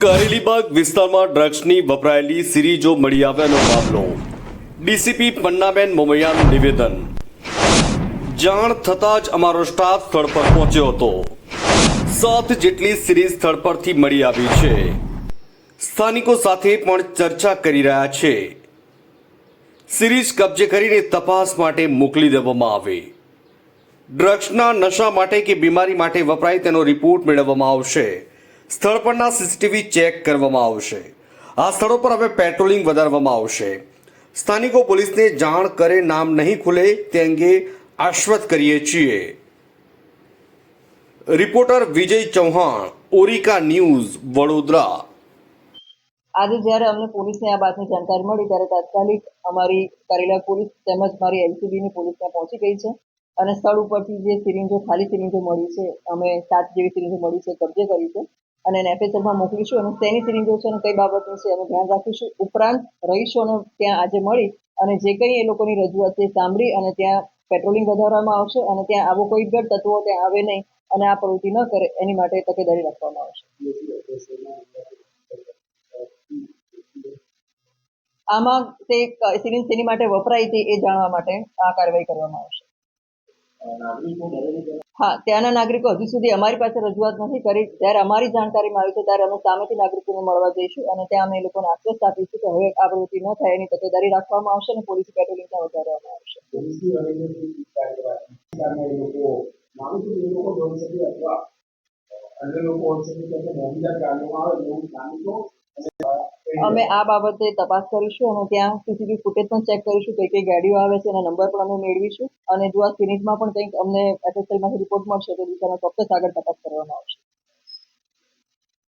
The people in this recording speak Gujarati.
કારેલીબાગ વિસ્તારમાં ડ્રગ્સની વપરાયેલી સિરીજો મળી આવ્યાનો મામલો. ડીસીપી પન્નાબેન મોમૈયાનું નિવેદન. જાણ થતાં જ અમારો સ્ટાફ સ્થળ પર પહોંચ્યો હતો. સાત જેટલી સિરીઝ સ્થળ પરથી મળી આવી છે. સ્થાનિકો સાથે પણ ચર્ચા કરી રહ્યા છે. સિરીઝ કબજે કરીને તપાસ માટે મોકલી દેવામાં આવે. ડ્રગ્સના નશા માટે કે બીમારી માટે વપરાય તેનો રિપોર્ટ મેળવવામાં આવશે. સ્થળ પરના સીસીટીવી ચેક કરવામાં આવશે. આ સ્થળો પર હવે પેટ્રોલિંગ વધારવામાં આવશે. સ્થાનિકો પોલીસને જાણ કરે નામ નહીં ખુલે તે અંગે આશ્વત કરીએ છીએ. રિપોર્ટર વિજય ચૌહાણ, ઓરિકા ન્યૂઝ, વડોદરા. આજે જ્યારે અમને પોલીસને આ વાતની જાણકારી મળી, ત્યારે તાત્કાલિક અમારી કરેલા પોલીસ તેમજ મારી એલસીબીની પોલીસ ત્યાં પહોંચી ગઈ છે અને સ્થળ ઉપરથી જે સિરિંજો, ખાલી સિરિંજો મળી છે, અમે સાત જેવી સિરિંજો મળી છે, કબજે કરી છે. અને એને એફએસએલમાં મોકલીશું અને શેની સિરિંજો છે અને કઈ બાબતનું છે એનું ધ્યાન રાખીશું. ઉપરાંત રહીશોને ત્યાં આજે મળી અને જે કંઈ એ લોકોની રજૂઆત છે સાંભળી અને ત્યાં પેટ્રોલિંગ વધારવામાં આવશે અને ત્યાં આવો કોઈ ગઢ તત્વો ત્યાં આવે નહીં અને આ પ્રવૃત્તિ ન કરે એની માટે તકેદારી રાખવામાં આવશે. આમાં તે સિરિંજ શેની માટે વપરાય છે એ જાણવા માટે આ કાર્યવાહી કરવામાં આવશે. હા, ત્યાંના નાગરિકો હજુ સુધી અમારી પાસે રજૂઆત નથી કરી. ત્યારે અમારી જાણકારીમાં આવી છે, ત્યારે અમે સામેથી નાગરિકોને મળવા જઈશું અને ત્યાં અમે લોકોને આશ્વસ્ત આપીશું કે હવે આ પ્રવૃત્તિ ન થાય, એની તકેદારી રાખવામાં આવશે અને પોલીસ પેટ્રોલિંગ પણ વધારવામાં આવશે. લોકો લોકો અમે આ બાબતે તપાસ કરીશું અને ત્યાં સીસીટીવી ફૂટેજ પણ ચેક કરીશું કઈ કઈ ગાડીઓ આવે છે, એના નંબર પણ અમે મેળવીશું. અને જો આ સિરીઝમાં પણ કંઈક અમને એફએસએલમાંથી રિપોર્ટ મળશે, તો દિશામાં ચોક્કસ આગળ તપાસ કરવામાં આવશે.